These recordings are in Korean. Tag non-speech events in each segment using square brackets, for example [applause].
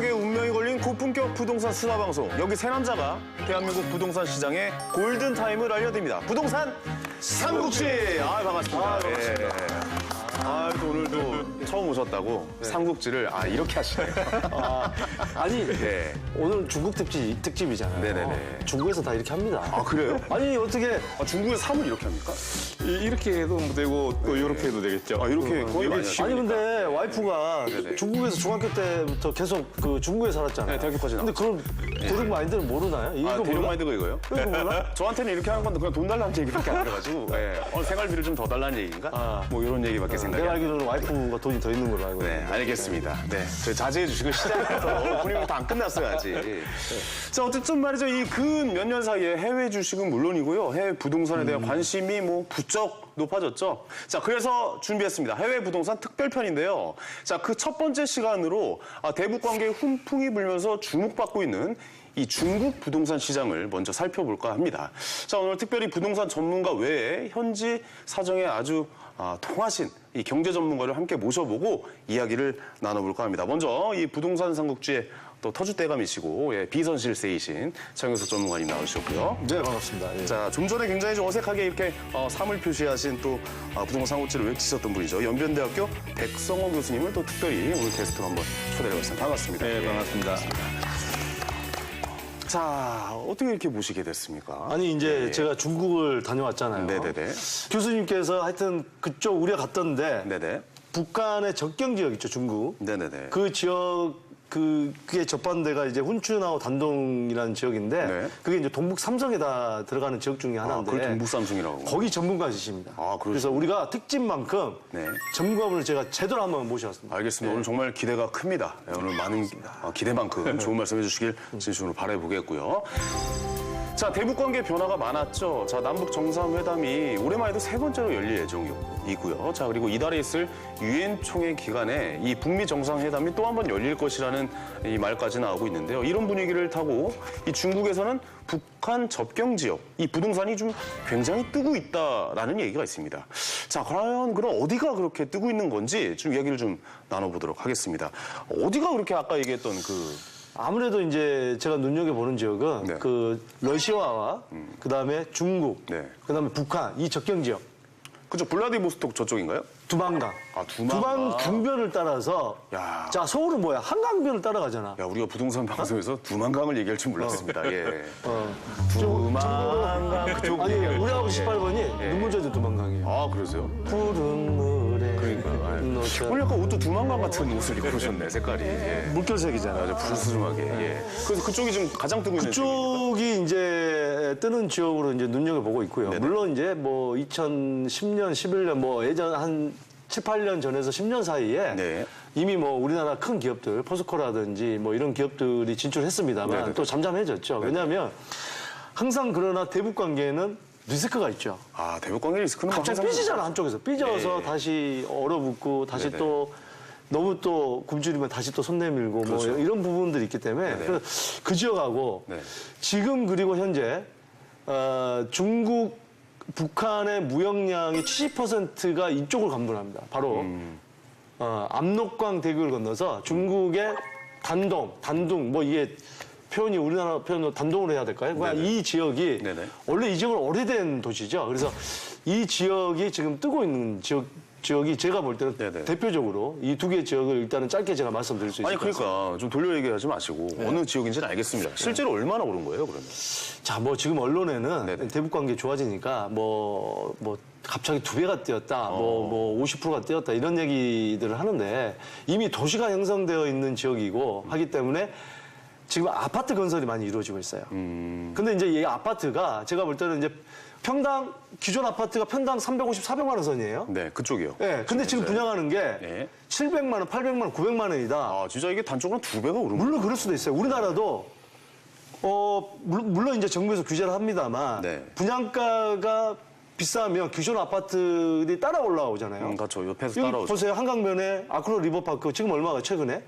대박의 운명이 걸린 고품격 부동산 수다 방송. 여기 세 남자가 대한민국 부동산 시장의 골든 타임을 알려드립니다. 부동산 삼국지. 아 반갑습니다. 예. 아, 또 오늘도 처음 오셨다고 삼국지를 아 이렇게 하시네요. 아, 아니 예. 오늘 중국 특집 특집이잖아요. 네네네. 중국에서 다 이렇게 합니다. 아 그래요? 아니 어떻게 아, 중국에 삼을 이렇게 합니까? 이- 이렇게 해도 되고 또 이렇게 해도 되겠죠. 아 이렇게 거의 많이 하시죠. 아니 근데 와이프가 네네. 중국에서 중학교 때부터 계속 그 중국에 살았잖아요. 네, 대학교까지 근데 그런 대륙 마인드를 모르나요? 이거 아, 대륙 몰라? 마인드가 이거예요? 이거 몰라? [laughs] 저한테는 이렇게 하는 건데 그냥 돈 달라는 얘기밖에 안 들어가지고 예. 어, 생활비를 좀 더 달라는 얘기인가? 아. 뭐 이런 얘기밖에 생각 이 내가 안 나요. 알기로는 와이프가 돈이 더 있는 걸로 알고 네, 있는데. 알겠습니다. 네, 저 자제해 주시고 시작부터 분위기가 다안 끝났어요 아직. 자, 어쨌든 말이죠. 이 근 몇 년 사이에 해외 주식은 물론이고요. 해외 부동산에 대한 관심이 뭐 부쩍 높아졌죠. 자, 그래서 준비했습니다. 해외 부동산 특별편인데요. 자, 그 첫 번째 시간으로 아, 대북 관계에 훈풍이 불면서 주목받고 있는 이 중국 부동산 시장을 먼저 살펴볼까 합니다. 자, 오늘 특별히 부동산 전문가 외에 현지 사정에 아주 아, 통하신 이 경제 전문가를 함께 모셔보고 이야기를 나눠볼까 합니다. 먼저 이 부동산 삼국지의 또 터줏대감이시고 예, 비선실세이신 정영석 전문가님 나오셨고요. 네 반갑습니다. 예. 자, 좀 전에 굉장히 좀 어색하게 이렇게 어, 삼을 표시하신 또 아, 부동산 삼국지를 외치셨던 분이죠. 연변대학교 백성호 교수님을 또 특별히 오늘 게스트로 한번 초대해봤습니다. 반갑습니다. 네, 예. 반갑습니다. 자, 어떻게 이렇게 모시게 됐습니까? 아니 이제 예. 제가 중국을 다녀왔잖아요. 네네네. 교수님께서 하여튼 그쪽 우리가 갔던데 네네. 북한의 접경 지역 있죠 중국. 네네네. 그 지역 그 그게 접반대가 이제 훈춘하고 단동이라는 지역인데 네. 그게 이제 동북 삼성에 다 들어가는 지역 중에 아, 하나인데 그걸 동북삼중이라고. 거기 전문가시십니다. 아. 그래서 우리가 특집만큼 네. 전문가분을 제가 제대로 한번 모셔왔습니다. 알겠습니다. 오늘 정말 기대가 큽니다. 네, 오늘 많은 어, 기대만큼 좋은 말씀 해 주시길 진심으로 바라보겠고요. 자, 대북 관계 변화가 많았죠. 자, 남북 정상회담이 올해만 해도 세 번째로 열릴 예정이고요. 자, 그리고 이달에 있을 유엔 총회 기간에 이 북미 정상회담이 또 한 번 열릴 것이라는 이 말까지 나오고 있는데요. 이런 분위기를 타고 이 중국에서는 북한 접경 지역, 이 부동산이 좀 굉장히 뜨고 있다라는 얘기가 있습니다. 자, 과연 그럼 어디가 그렇게 뜨고 있는 건지 좀 이야기를 좀 나눠보도록 하겠습니다. 어디가 그렇게 아까 얘기했던 그 아무래도 이제 제가 눈여겨 보는 지역은 네. 음. 그 러시아와 그 다음에 중국, 네. 그 다음에 북한 이 접경 지역 그죠 블라디보스톡 저쪽인가요? 두만강. 아, 두만강. 강변을 따라서 야. 자 서울은 뭐야 한강변을 따라가잖아. 야 우리가 부동산 방송에서 두만강을 얘기할 줄 몰랐습니다. 예. 어. 두만강 그쪽 아니 우리하고 줄- 18번이 예. 눈물 젖은 두만강이에요. 아 그러세요? 푸른 물 노천. 오늘 약간 옷도 두만강 같은 옷을 입고 오셨네 색깔이. 예. 물결색이잖아. 아주 푸르스름하게. 예. 그래서 그쪽이 지금 가장 뜨고 있는? 그쪽이 이제 뜨는 지역으로 이제 눈여겨 보고 있고요. 네네. 물론 이제 뭐 2010년, 11년 뭐 예전 한 7, 8년 전에서 10년 사이에 네. 이미 뭐 우리나라 큰 기업들, 포스코라든지 뭐 이런 기업들이 진출했습니다만 네네네. 또 잠잠해졌죠. 왜냐하면 항상 그러나 대북 관계에는 리스크가 있죠. 아 대북 관계 리스크는 갑자기 삐지잖아 한쪽에서 삐져서 예. 다시 얼어붙고 다시 네네. 또 너무 또 굶주리면 다시 또 손 내밀고 그렇죠. 뭐 이런 부분들이 있기 때문에. 그래서 그 지역하고 네. 지금 그리고 현재 어, 중국 북한의 무역량의 70%가 이쪽을 감돌합니다. 바로 음. 어, 압록강 대교를 건너서 중국의 단동, 단둥 뭐 이게 표현이 우리나라 표현으로 단동으로 해야 될까요? 그냥 네네. 이 지역이 네네. 원래 이 지역은 오래된 도시죠. 그래서 이 지역이 지금 뜨고 있는 지역 지역이 제가 볼 때는 네네. 대표적으로 이 두개 지역을 일단은 짧게 제가 말씀드릴 수 있을 아니 것 같습니다. 그러니까 좀 돌려 얘기하지 마시고 네. 어느 지역인지는 알겠습니다. 실제로 얼마나 오른 거예요 그러면? 자, 뭐 지금 언론에는 네네. 대북 관계 좋아지니까 뭐, 뭐 갑자기 두 배가 뛰었다, 어. 뭐, 뭐 50%가 뛰었다 이런 얘기들을 하는데 이미 도시가 형성되어 있는 지역이고 하기 때문에 지금 아파트 건설이 많이 이루어지고 있어요. 음. 근데 이제 이 아파트가 제가 볼 때는 이제 평당 기존 아파트가 평당 350, 400만 원 선이에요. 네 그쪽이요. 예. 근데 지금 분양하는 게 네. 700만 원, 800만 원, 900만 원이다. 아 진짜 이게 단적으로 두 배가 오른. 물론 그럴 수도 있어요. 우리나라도 어 물론, 물론 이제 정부에서 규제를 합니다만 네. 분양가가 비싸면 기존 아파트들이 따라 올라오잖아요. 음, 그렇죠. 옆에서 따라오죠. 보세요 한강변에 아크로 리버파크 지금 얼마가 최근에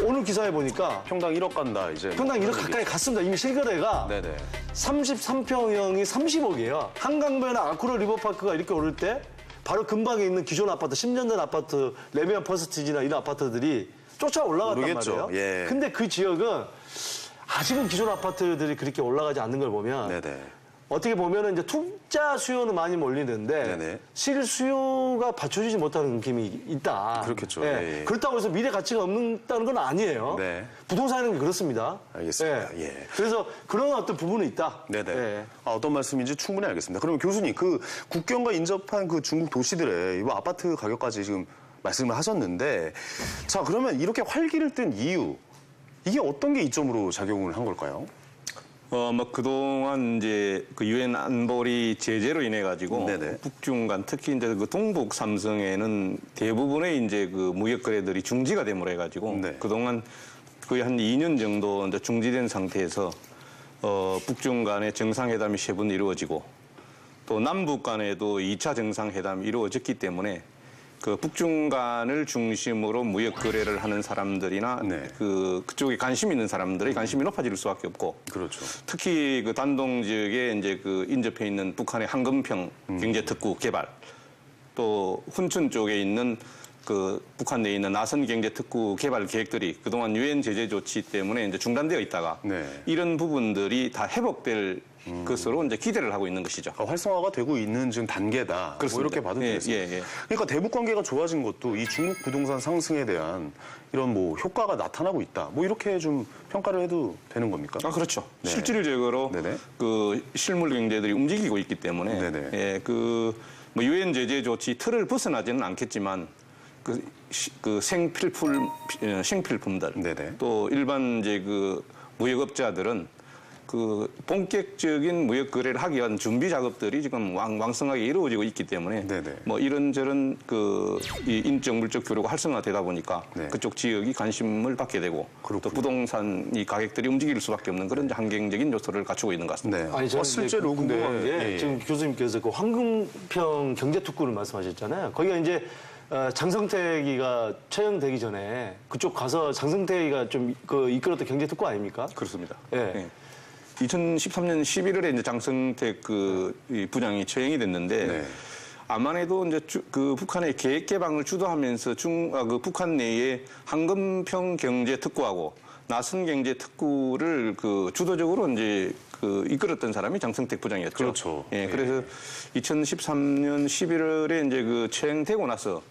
오늘 기사에 보니까 평당 1억 간다 이제. 평당 1억 가까이 갔습니다. 이미 실거래가 네네. 33평형이 30억이에요. 한강변에 아크로 리버파크가 이렇게 오를 때 바로 근방에 있는 기존 아파트, 10년 된 아파트, 레미안 퍼스티지나 이런 아파트들이 쫓아 올라갔단 모르겠죠. 말이에요. 예. 근데 그 지역은 아직은 기존 아파트들이 그렇게 올라가지 않는 걸 보면 네네. 어떻게 보면은 이제 투자 수요는 많이 몰리는데 네네. 실수요가 받쳐주지 못하는 느낌이 있다. 그렇겠죠. 예. 예, 예. 그렇다고 해서 미래 가치가 없다는 건 아니에요. 네. 부동산은 그렇습니다. 알겠습니다. 예. 그래서 그런 어떤 부분은 있다. 네네. 예. 아, 어떤 말씀인지 충분히 알겠습니다. 그러면 교수님, 그 국경과 인접한 그 중국 도시들의 이 아파트 가격까지 지금 말씀을 하셨는데, 자, 그러면 이렇게 활기를 뜬 이유, 이게 어떤 게 이점으로 작용을 한 걸까요? 어, 뭐 그동안 이제 그 유엔 안보리 제재로 인해 가지고 네네. 북중 간 특히 이제 그 동북 삼성에는 대부분의 이제 그 무역 거래들이 중지가 됨으로 해 가지고 네. 그동안 거의 한 2년 정도 이제 중지된 상태에서 어, 북중 간의 정상회담이 세 번 이루어지고 또 남북 간에도 2차 정상회담이 이루어졌기 때문에 그 북중 간을 중심으로 무역 거래를 하는 사람들이나 네. 그 그쪽에 관심 있는 사람들의 관심이 높아질 수밖에 없고 그렇죠. 특히 그 단동 지역에 이제 그 인접해 있는 북한의 한금평 음. 경제특구 개발 또 훈춘 쪽에 있는 그 북한 내에 있는 나선 경제 특구 개발 계획들이 그동안 유엔 제재 조치 때문에 이제 중단되어 있다가 네. 음. 이런 부분들이 다 회복될 것으로 이제 기대를 하고 있는 것이죠. 아, 활성화가 되고 있는 지금 단계다. 뭐 그렇습니다. 이렇게 봐도 예, 되겠습니다. 예, 예. 그러니까 대북 관계가 좋아진 것도 이 중국 부동산 상승에 대한 이런 뭐 효과가 나타나고 있다. 뭐 이렇게 좀 평가를 해도 되는 겁니까? 아 그렇죠. 네. 실질적으로 네네. 그 실물 경제들이 움직이고 있기 때문에 네네. 예, 그뭐 유엔 제재 조치 틀을 벗어나지는 않겠지만 그, 시- 그 생필품 어, 생필품들 네네. 또 일반 이제 그 무역업자들은 그 본격적인 무역 거래를 하기 위한 준비 작업들이 지금 왕, 왕성하게 이루어지고 있기 때문에 네네. 뭐 이런저런 그이 인적 물적 교류가 활성화되다 보니까 네. 그쪽 지역이 관심을 받게 되고 그렇군요. 또 부동산 이 가격들이 움직일 수밖에 없는 그런 이제 환경적인 요소를 갖추고 있는 것 같습니다. 네. 아니 저는 아, 실제로 궁금한 게 예. 지금 교수님께서 그 황금평 경제특구를 말씀하셨잖아요. 거기가 이제 어, 장성택이가 처형되기 전에 그쪽 가서 장성택이가 좀 그 이끌었던 경제특구 아닙니까? 그렇습니다. 예. 2013년 11월에 이제 장성택 그이 부장이 처형이 됐는데 네. 암만해도 이제 주- 그 북한의 계획 개방을 주도하면서 중 아 그 북한 내에 황금평 경제 특구하고 나선 경제 특구를 그 주도적으로 이제 그 이끌었던 사람이 장성택 부장이었죠. 그렇죠. 예, 예. 그래서 2013년 11월에 이제 그 처형되고 나서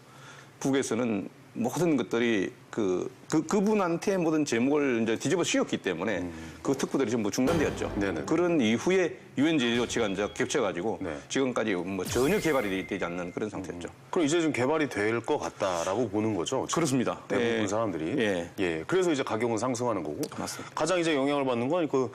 북에서는 모든 것들이 그, 그 그분한테 모든 제목을 이제 뒤집어 씌웠기 때문에 그 특구들이 전부 중단되었죠. 음. 네네. 그런 이후에 유엔 제재 조치가 이제 겹쳐가지고 네. 지금까지 뭐 전혀 개발이 되지 않는 그런 상태였죠. 그럼 이제 좀 개발이 될 것 같다라고 보는 거죠. 그렇습니다. 대부분 예. 사람들이. 예. 그래서 이제 가격은 상승하는 거고. 맞습니다. 가장 이제 영향을 받는 건 그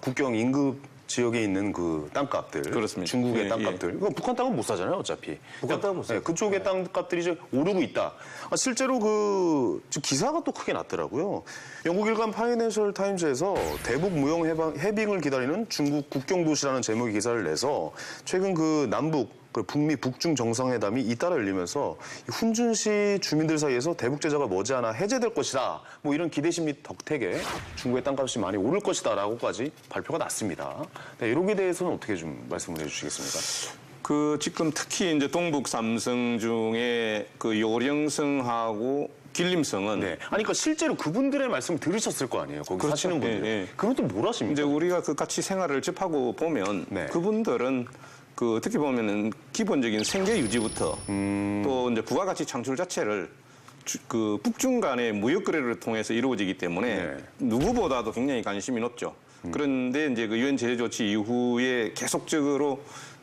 국경 인급 지역에 있는 그 땅값들. 그렇습니다. 중국의 예, 땅값들. 이거 북한 땅은 못 사잖아요, 어차피. 북한 땅은 못 사죠. 예, 그쪽의 땅값들이 이제 오르고 있다. 아, 실제로 그 기사가 또 크게 났더라고요. 영국 일간 파이낸셜 타임즈에서 대북 무역 해방, 해빙을 기다리는 중국 국경 도시라는 제목의 기사를 내서 최근 그 남북 그 북미 북중 정상회담이 잇따라 열리면서 이 훈준시 주민들 사이에서 대북 제재가 머지않아 해제될 것이다. 뭐 이런 기대심이 덕택에 중국의 땅값이 많이 오를 것이다라고까지 발표가 났습니다. 네, 이런 게 대해서는 어떻게 좀 말씀을 해주시겠습니까? 그 지금 특히 이제 동북 삼성 중에 그 요령성하고 길림성은 네. 아니, 그러니까 실제로 그분들의 말씀을 들으셨을 거 아니에요. 거기 그렇죠. 사시는 분들. 예, 예. 그분 또뭘 하십니까? 이제 우리가 그 같이 생활을 접하고 보면 네. 그분들은 그 어떻게 보면은 기본적인 생계 유지부터 음. 또 이제 부가가치 창출 자체를 주- 그 북중 간의 무역 거래를 통해서 이루어지기 때문에 네. 음. 누구보다도 굉장히 관심이 높죠. 그런데 이제 그 유엔 제재 조치 이후에 계속적으로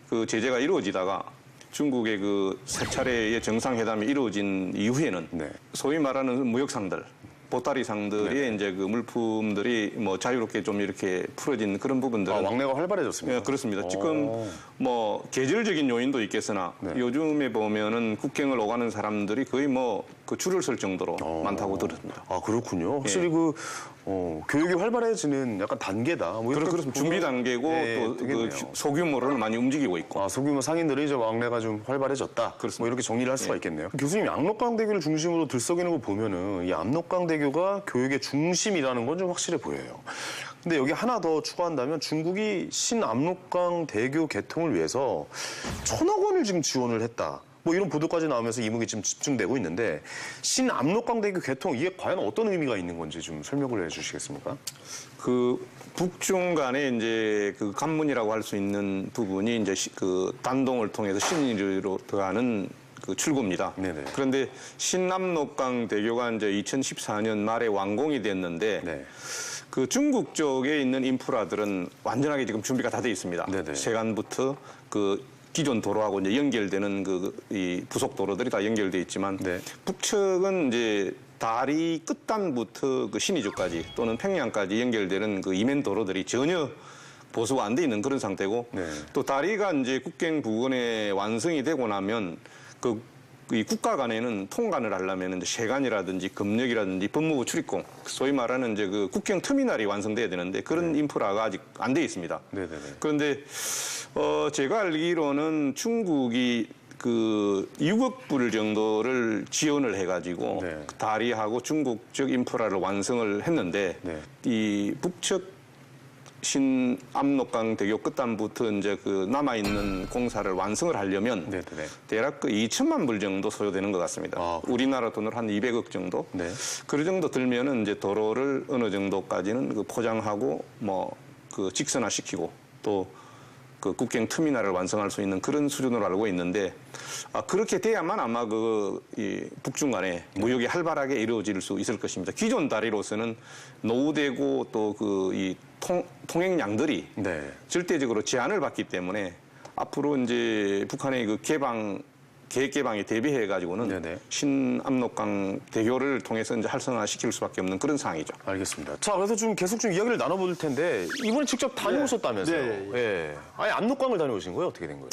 그 제재가 이루어지다가 중국의 그 세 차례의 정상회담이 이루어진 이후에는 네. 소위 말하는 무역상들, 보따리상들의 이제 그 물품들이 뭐 자유롭게 좀 이렇게 풀어진 그런 부분들은 아, 왕래가 활발해졌습니다. 예, 그렇습니다. 지금 뭐 계절적인 요인도 있겠으나 네. 요즘에 보면은 국경을 오가는 사람들이 거의 뭐 그 줄을 설 정도로 많다고 들었습니다. 아, 그렇군요. 예. 확실히 그, 어, 교육이 활발해지는 약간 단계다. 뭐 그렇습니다. 준비 단계고 예, 또 되겠네요. 그 소규모로는 많이 움직이고 있고. 아, 소규모 상인들이 이제 왕래가 좀 활발해졌다. 그렇습니다. 뭐 이렇게 정리를 할 수가 있겠네요. 교수님, 압록강대교를 중심으로 들썩이는 거 보면은 이 압록강대교가 교육의 중심이라는 건 좀 확실해 보여요. 근데 여기 하나 더 추가한다면 중국이 신압록강 대교 개통을 위해서 천억 원을 지금 지원을 했다. 뭐 이런 보도까지 나오면서 이목이 지금 집중되고 있는데 신압록강대교 개통 이게 과연 어떤 의미가 있는 건지 좀 설명을 해주시겠습니까? 그 북중 간에 이제 그 관문이라고 할 수 있는 부분이 이제 시- 그 단동을 통해서 신의로 들어가는 그 출구입니다. 네네. 그런데 신남록강 대교가 이제 2014년 말에 완공이 됐는데 네. 그 중국 쪽에 있는 인프라들은 완전하게 지금 준비가 다 돼 있습니다. 네네. 세관부터 그 기존 도로하고 이제 연결되는 그 이 부속 도로들이 다 연결돼 있지만 네. 북측은 이제 다리 끝단부터 그 신의주까지 또는 평양까지 연결되는 그 이면 도로들이 전혀 보수가 안 돼 있는 그런 상태고 네. 또 다리가 이제 국경 부근에 완성이 되고 나면 그 이 국가 간에는 통관을 하려면 이제 세관이라든지 검역이라든지 법무부 출입공 소위 말하는 이제 그 국경 터미널이 완성돼야 되는데 그런 인프라가 아직 안 돼 있습니다. 네네네. 그런데 어 제가 알기로는 중국이 그 6억 불 정도를 지원을 해가지고 네. 다리하고 중국 적 인프라를 완성을 했는데 네. 이 북측 신압록강 대교 끝단부터 이제 그 남아 있는 공사를 완성을 하려면 네네네. 대략 그 2천만 불 정도 소요되는 것 같습니다. 아, 우리나라 돈으로 한 200억 정도. 네. 그 정도 들면은 이제 도로를 어느 정도까지는 그 포장하고 뭐 그 직선화 시키고 또 그 국경 터미널을 완성할 수 있는 그런 수준으로 알고 있는데 아, 그렇게 돼야만 아마 그 이 북중 간에 무역이 활발하게 이루어질 수 있을 것입니다. 기존 다리로서는 노후되고 또 그 이 통행량들이 네. 절대적으로 제한을 받기 때문에 앞으로 이제 북한의 그 개방 계획 개방에 대비해 가지고는. 신압록강 대교를 통해서 이제 활성화시킬 수밖에 없는 그런 상황이죠. 알겠습니다. 자, 그래서 좀 계속 좀 이야기를 나눠볼 텐데 이번에 직접 다녀오셨다면서요? 네, 예. 아니 압록강을 다녀오신 거예요? 어떻게 된 거예요?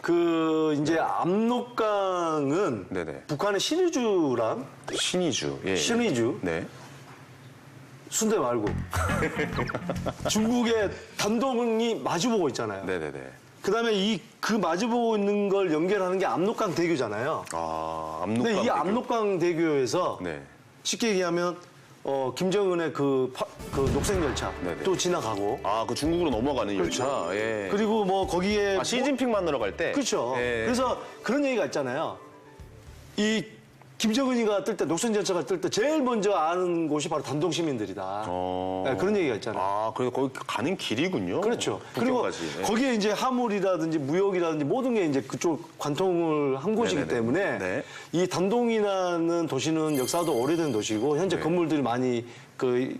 그 이제 압록강은 네네. 북한의 신의주랑 신의주. 예. 신의주 네. 순대 말고 [laughs] 중국의 단동이 마주보고 있잖아요. 네네네. 그다음에 이 그 마주보고 있는 걸 연결하는 게 압록강 대교잖아요. 아, 압록강. 근데 이 대교. 압록강 대교에서 네. 쉽게 얘기하면 어, 김정은의 그, 파- 그 녹색 열차 네네. 또 지나가고 아, 그 중국으로 넘어가는 열차. 예. 그리고 뭐 거기에 아, 시진핑 만나러 갈 때. 그렇죠. 예. 그래서 그런 얘기가 있잖아요. 이 김정은이가 뜰 때 녹색 열차가 뜰 때 제일 먼저 아는 곳이 바로 단동 시민들이다. 어. 네, 그런 얘기가 있잖아요. 아, 그래서 거기 가는 길이군요. 그렇죠. 그리고 북경까지. 예. 거기에 이제 화물이라든지 무역이라든지 모든 게 이제 그쪽 관통을 한 곳이기 네네네. 때문에 네. 이 단동이라는 도시는 역사도 오래된 도시고 현재 네. 건물들이 많이 그,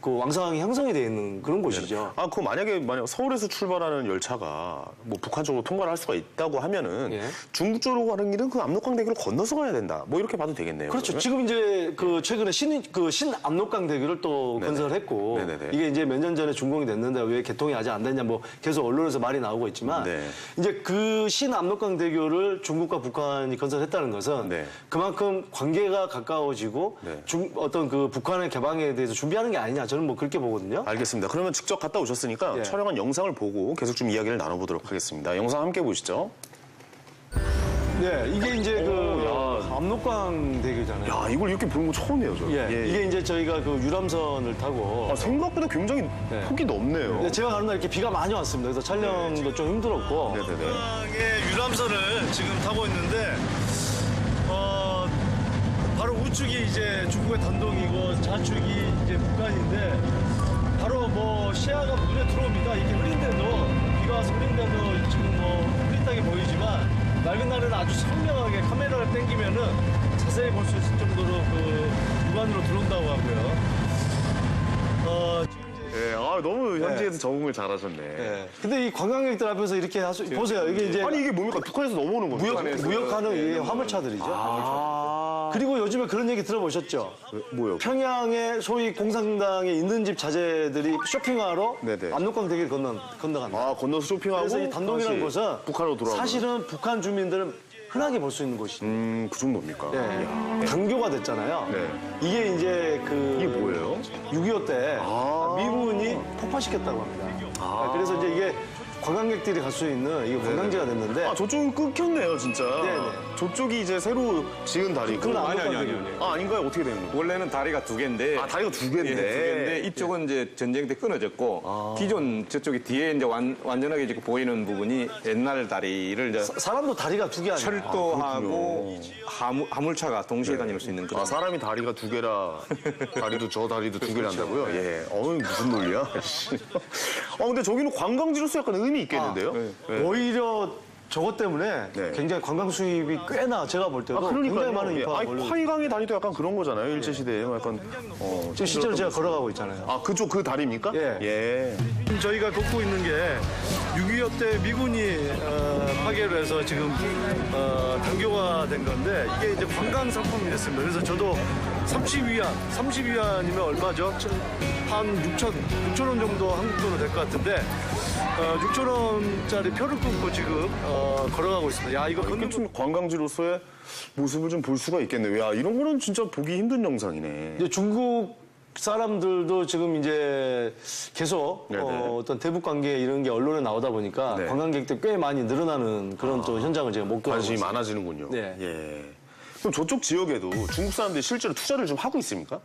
그 왕성하게 형성이 되어 있는 그런 곳이죠. 아, 그 만약에 만약 서울에서 출발하는 열차가 뭐 북한 쪽으로 통과를 할 수가 있다고 하면은 예. 중국 쪽으로 가는 길은 그 압록강 대교를 건너서 가야 된다. 뭐 이렇게 봐도 되겠네요. 그렇죠. 그러면? 지금 이제 그 최근에 신, 그 신압록강 대교를 또 네네. 건설했고 네네네. 이게 이제 몇 년 전에 준공이 됐는데 왜 개통이 아직 안 됐냐 뭐 계속 언론에서 말이 나오고 있지만 네. 이제 그 신압록강 대교를 중국과 북한이 건설했다는 것은 네. 그만큼 관계가 가까워지고 네. 중, 어떤 그 북한의 개방에 대해서 준비하는 게 아니냐 저는 뭐 그렇게 보거든요. 알겠습니다. 그러면 직접 갔다 오셨으니까 예. 촬영한 영상을 보고 계속 좀 이야기를 나눠보도록 하겠습니다. 영상 함께 보시죠. 네, 이게 이제 그 야. 압록강 대교잖아요. 야, 이걸 이렇게 보는 거 처음이에요, 저. 예, 이게 이제 저희가 그 유람선을 타고 아, 생각보다 굉장히 네. 폭이 넓네요. 네, 제가 가는 날 이렇게 비가 많이 왔습니다. 그래서 촬영도 좀 힘들었고. 네네네. 의 유람선을 지금 타고 있는데, 어, 바로 우측이 이제 중국의 단동이고 좌측이 이제 북한인데, 바로 뭐 시야가 눈에 들어옵니다. 이렇게 흐린데도, 비가 와서 흐린데도 지금 뭐 흐릿하게 보이지만, 맑은 날에는 아주 선명하게 카메라를 당기면은 자세히 볼 수 있을 정도로 그 육안으로 들어온다고 하고요. 어, 예, 아, 너무 현지에서 적응을 잘하셨네. 예. 근데 이 관광객들 앞에서 이렇게 하수, 보세요. 이게 이제 아니, 이게 뭡니까? 북한에서 넘어오는 겁니까? 무역, 무역하는 이 화물차들이죠. 아, 그리고 요즘에 그런 얘기 들어보셨죠? 뭐요? 평양에 소위 공산당에 있는 집 자제들이 쇼핑하러 네네. 압록강 대교를 건너, 건너간다. 아, 건너서 쇼핑하고 그래서 이 단동이라는 다시 곳은 북한으로 돌아가고. 사실은 북한 주민들은 흔하게 볼 수 있는 곳이죠. 음, 그 정도입니까? 예. 강교가 됐잖아요. 네. 이게 이제 그 이게 뭐예요? 6.25 때 아. 미군이 폭파시켰다고 합니다. 네, 그래서 이제 이게 관광객들이 갈 수 있는 이게 관광지가 됐는데 아, 저쪽은 끊겼네요, 진짜. 네네. 저쪽이 이제 새로 지은 다리고. 그건 아니, 아니, 아니, 아니. 아, 아닌가요? 어떻게 되는 거예요? 원래는 다리가 두 개인데 아, 다리가 두 개인데. 예, 두 개인데 이쪽은 이제 전쟁 때 끊어졌고 아. 기존 저쪽에 뒤에 이제 완, 완전하게 지금 보이는 부분이 옛날 다리를 이제 사람도 다리가 두 개 아니야. 철도하고 하물, 하물차가 동시에 다닐 수 있는 그런 아, 사람이 다리가 두 개라 [laughs] 다리도 저 다리도 두 개란다고요? 예. 어우, 무슨 논리야? 씨. [laughs] 어, 근데 저기는 관광지로서 약간 의미 있겠는데요? 네. 오히려 저것 때문에 네. 굉장히 관광 수입이 꽤나 제가 볼 때도 아. 굉장히 많은 예. 인파가 아니, 몰려. 화이강의 다리도 약간 그런 거잖아요. 일제 시대에 약간. 어, 지금 실제로 제가 걸어가고 있잖아요. 아, 그쪽 그 다리입니까? 예. 예. 지금 저희가 걷고 있는 게 6.25 때 미군이 어, 파괴를 해서 지금 어, 단교가 된 건데 이게 이제 관광 상품이 됐습니다. 그래서 저도 30위안, 30위안이면 얼마죠? 한 6천, 6천 원 정도 한국 돈으로 될 것 같은데 어, 6천 원짜리 표를 끊고 지금 어, 걸어가고 있습니다. 야 이거 걷는 좀 관광지로서의 모습을 좀 볼 수가 있겠네요. 야, 이런 거는 진짜 보기 힘든 영상이네. 이제 중국 사람들도 지금 이제 계속 네네. 어, 어떤 대북 관계 이런 게 언론에 나오다 보니까 네. 관광객들 꽤 많이 늘어나는 그런 또 현장을 제가 목격하고 관심이 있습니다. 많아지는군요. 네. 예. 그럼 저쪽 지역에도 중국 사람들이 실제로 투자를 좀 하고 있습니까?